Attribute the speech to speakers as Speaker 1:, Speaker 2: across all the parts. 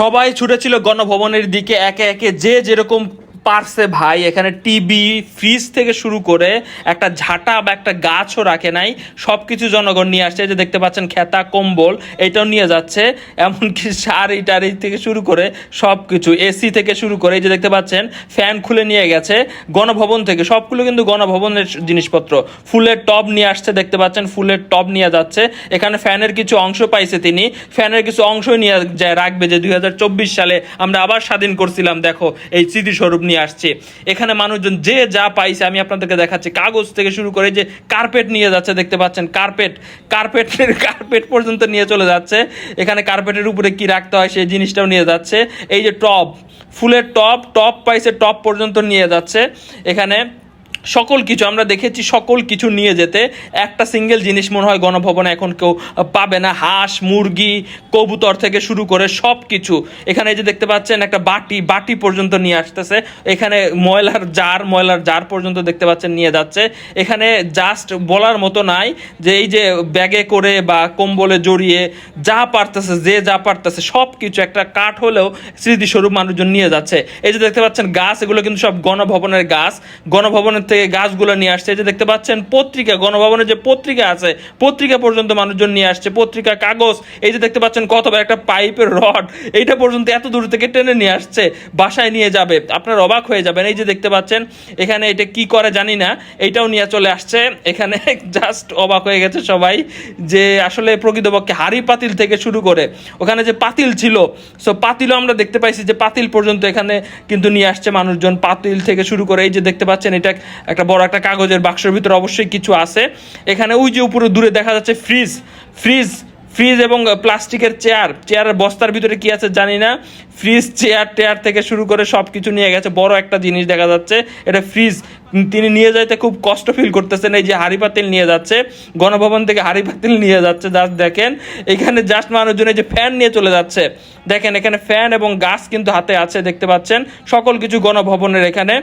Speaker 1: সবাই ছুটেছিল গণভবনের দিকে একে একে যে যেরকম পারছে ভাই, এখানে টিভি, ফ্রিজ থেকে শুরু করে একটা ঝাঁটা বা একটা গাছও রাখে নাই। সব কিছু জনগণ নিয়ে আসছে যে দেখতে পাচ্ছেন খেতা, কম্বল, এটাও নিয়ে যাচ্ছে। এমনকি শাড়ি টাড়ি থেকে শুরু করে সব কিছু এসি থেকে শুরু করে, এই যে দেখতে পাচ্ছেন, ফ্যান খুলে নিয়ে গেছে, গণভবন থেকে। সবগুলো কিন্তু গণভবনের জিনিসপত্র। ফুলের টব নিয়ে আসছে, দেখতে পাচ্ছেন, ফুলের টব নিয়ে যাচ্ছে। এখানে ফ্যানের কিছু অংশ পাইছে তিনি। ফ্যানের কিছু অংশ নিয়ে রাখবে যে দুই হাজার চব্বিশ সালে আমরা আবার স্বাধীন করছিলাম, দেখো, এই স্মৃতিস্বরূপ নিয়ে। আসছে। এখানে মানুষজন যে যা পাইছে, আমি আপনাদেরকে দেখাচ্ছি। কাগজ থেকে শুরু করে যে কার্পেট নিয়ে যাচ্ছে, দেখতে পাচ্ছেন? কার্পেট কার্পেটের কার্পেট পর্যন্ত নিয়ে চলে যাচ্ছে। এখানে কার্পেটের উপরে কি রাখতে হয়, সেই জিনিসটাও নিয়ে যাচ্ছে। এই যে টপ ফুলের টপ টপ পাইছে টপ পর্যন্ত নিয়ে যাচ্ছে। এখানে সকল কিছু, আমরা দেখেছি সকল কিছু নিয়ে যেতে। একটা সিঙ্গেল জিনিস মনে হয় গণভবনে এখন কেউ পাবে না। হাঁস, মুরগি, কবুতর থেকে শুরু করে সব কিছু এখানে যে দেখতে পাচ্ছেন, একটা বাটি বাটি পর্যন্ত নিয়ে আসতেছে। এখানে ময়লার জার ময়লার জার পর্যন্ত দেখতে পাচ্ছেন নিয়ে যাচ্ছে। এখানে জাস্ট বলার মতো নাই যে এই যে ব্যাগে করে বা কম্বলে জড়িয়ে যা পারতেছে, যে যা পারতেছে সব কিছু একটা কাঠ হলেও স্মৃতিস্বরূপ মানুষজন নিয়ে যাচ্ছে। এই যে দেখতে পাচ্ছেন, গাছ, এগুলো কিন্তু সব গণভবনের গাছ। গণভবনের থেকে গাছগুলো নিয়ে আসছে। এই যে দেখতে পাচ্ছেন পত্রিকা, গণভবনে যে পত্রিকা আছে, পত্রিকা পর্যন্ত মানুষজন নিয়ে আসছে, পত্রিকা, কাগজ, এই যে দেখতে পাচ্ছেন কত একটা পাইপের রড, এইটা পর্যন্ত এত দূর থেকে টেনে নিয়ে আসছে, বাসায় নিয়ে যাবে, আপনার অবাক হয়ে যাবেন। এই যে দেখতে পাচ্ছেন, এখানে এটা কি করে জানি না, এইটাও নিয়ে চলে আসছে। এখানে জাস্ট অবাক হয়ে গেছে সবাই যে আসলে প্রকৃতপক্ষে হাড়ি পাতিল থেকে শুরু করে, ওখানে যে পাতিল ছিল সো পাতিলও আমরা দেখতে পাইছি যে পাতিল পর্যন্ত এখানে কিন্তু নিয়ে আসছে মানুষজন, পাতিল থেকে শুরু করে, এই যে দেখতে পাচ্ছেন, এটা একটা বড় একটা কাগজের বাক্সের ভিতরে অবশ্যই কিছু আছে। এখানে ওই যে উপরে দূরে দেখা যাচ্ছে ফ্রিজ ফ্রিজ ফ্রিজ এবং প্লাস্টিকের চেয়ার। চেয়ারের বস্তার ভিতরে কি আছে জানি না। ফ্রিজ, চেয়ার, টেয়ার থেকে শুরু করে সব কিছু নিয়ে গেছে। বড় একটা জিনিস দেখা যাচ্ছে, এটা ফ্রিজ। তিনি নিয়ে যাইতে খুব কষ্ট ফিল করতেছেন, এই যে হাড়ি পাতিল নিয়ে যাচ্ছে। গণভবন থেকে হাড়ি পাতিল নিয়ে যাচ্ছে, জাস্ট দেখেন। এখানে জাস্ট মানুষজন এই যে ফ্যান নিয়ে চলে যাচ্ছে। দেখেন, এখানে ফ্যান এবং গাছ কিন্তু হাতে আছে, দেখতে পাচ্ছেন। সকল কিছু গণভবনের এখানে।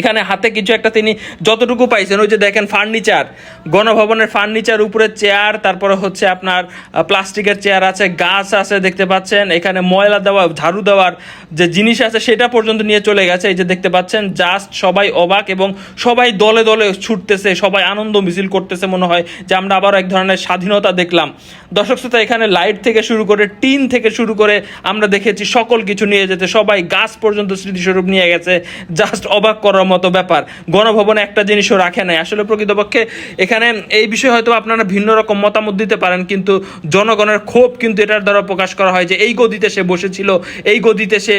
Speaker 1: এখানে হাতে কিছু একটা তিনি যতটুকু পাইছেন, ওই যে দেখেন ফার্নিচার, গণভবনের ফার্নিচার, উপরে চেয়ার, তারপরে হচ্ছে আপনার প্লাস্টিকের চেয়ার আছে, গাছ আছে দেখতে পাচ্ছেন, এখানে ময়লা দেওয়া, ঝাড়ু দেওয়ার যে জিনিস আছে সেটা পর্যন্ত নিয়ে চলে গেছে, এই যে দেখতে পাচ্ছেন জাস্ট সবাই অবাক এবং সবাই দলে দলে ছুটতেছে, সবাই আনন্দ মিছিল করতেছে মনে হয় যে আমরা আবার এক ধরনের স্বাধীনতা দেখলাম। দর্শক শ্রোতা, এখানে লাইট থেকে শুরু করে টিন থেকে শুরু করে আমরা দেখেছি সকল কিছু নিয়ে যেতে, সবাই গাছ পর্যন্ত স্মৃতিস্বরূপ নিয়ে গেছে জাস্ট অবাক করার মতো ব্যাপার। গণভবনে একটা জিনিসও রাখে নাই। আসলে প্রকৃতপক্ষে এখানে এই বিষয়ে হয়তো আপনারা ভিন্ন রকম মতামত দিতে পারেন, কিন্তু জনগণের ক্ষোভ কিন্তু এটার দ্বারা প্রকাশ করা হয় যে এই গদিতে সে বসেছিল, এই গদিতে সে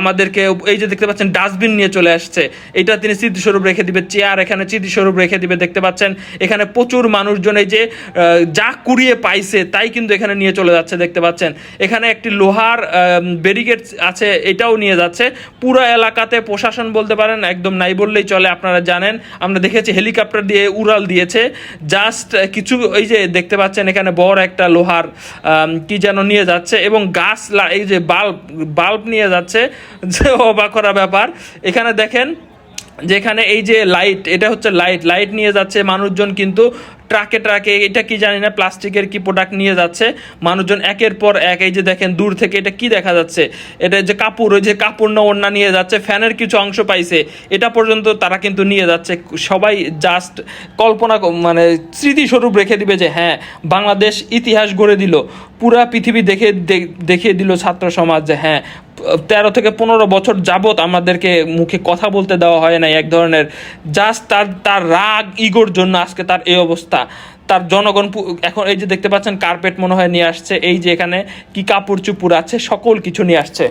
Speaker 1: আমাদেরকে এই যে দেখতে পাচ্ছেন ডাস্টবিন নিয়ে চলে আসছে। এটা তিনি স্মৃতিস্বরূপ রেখে দিবে, চেয়ার এখানে স্মৃতিস্বরূপ রেখে দিবে, দেখতে পাচ্ছেন? এখানে প্রচুর মানুষজন এই যে যা কুড়িয়ে পাইছে তাই কিন্তু এখানে নিয়ে চলে যাচ্ছে, দেখতে পাচ্ছেন? এখানে একটি লোহার ব্যারিকেড আছে, এটাও নিয়ে যাচ্ছে। পুরো এলাকাতে প্রশাসন বলতে পারেন, একদম নাই বললেই চলে, আপনারা জানেন। আমরা দেখেছি হেলিকপ্টার দিয়ে উড়াল দিয়েছে। জাস্ট কিছু এই যে দেখতে পাচ্ছেন, এখানে বড় একটা লোহার কি যেন নিয়ে যাচ্ছে এবং গাছ এই যে বাল্ব বাল্ব নিয়ে যাচ্ছে। যে অবাক করা ব্যাপার। এখানে দেখেন যেখানে এই যে লাইট এটা হচ্ছে লাইট লাইট নিয়ে যাচ্ছে মানুষজন কিন্তু ট্রাকে ট্রাকে এটা কি জানি না প্লাস্টিকের কি প্রোডাক্ট নিয়ে যাচ্ছে, মানুষজন একের পর এক, এই যে দেখেন দূর থেকে এটা কি দেখা যাচ্ছে, এটা যে কাপড়, ওই যে কাপড় না ওড়না নিয়ে যাচ্ছে, ফ্যানের কিছু অংশ পাইছে, এটা পর্যন্ত তারা কিন্তু নিয়ে যাচ্ছে, সবাই জাস্ট কল্পনা মানে স্মৃতিস্বরূপ রেখে দিবে যে হ্যাঁ বাংলাদেশ ইতিহাস গড়ে দিল, পুরা পৃথিবী দেখে, দেখিয়ে দিল ছাত্র সমাজ যে হ্যাঁ তেরো থেকে পনেরো বছর যাবত আমাদেরকে মুখে কথা বলতে দেওয়া হয় না এক ধরনের। জাস্ট তার তার রাগ, ইগোর জন্য আজকে তার এই অবস্থা। তার জনগণ এখন এই যে দেখতে পাচ্ছেন কার্পেট মনে হয় নিয়ে আসছে, এই যে এখানে কি কাপড় চুপুর আছে, সকল কিছু নিয়ে আসছে।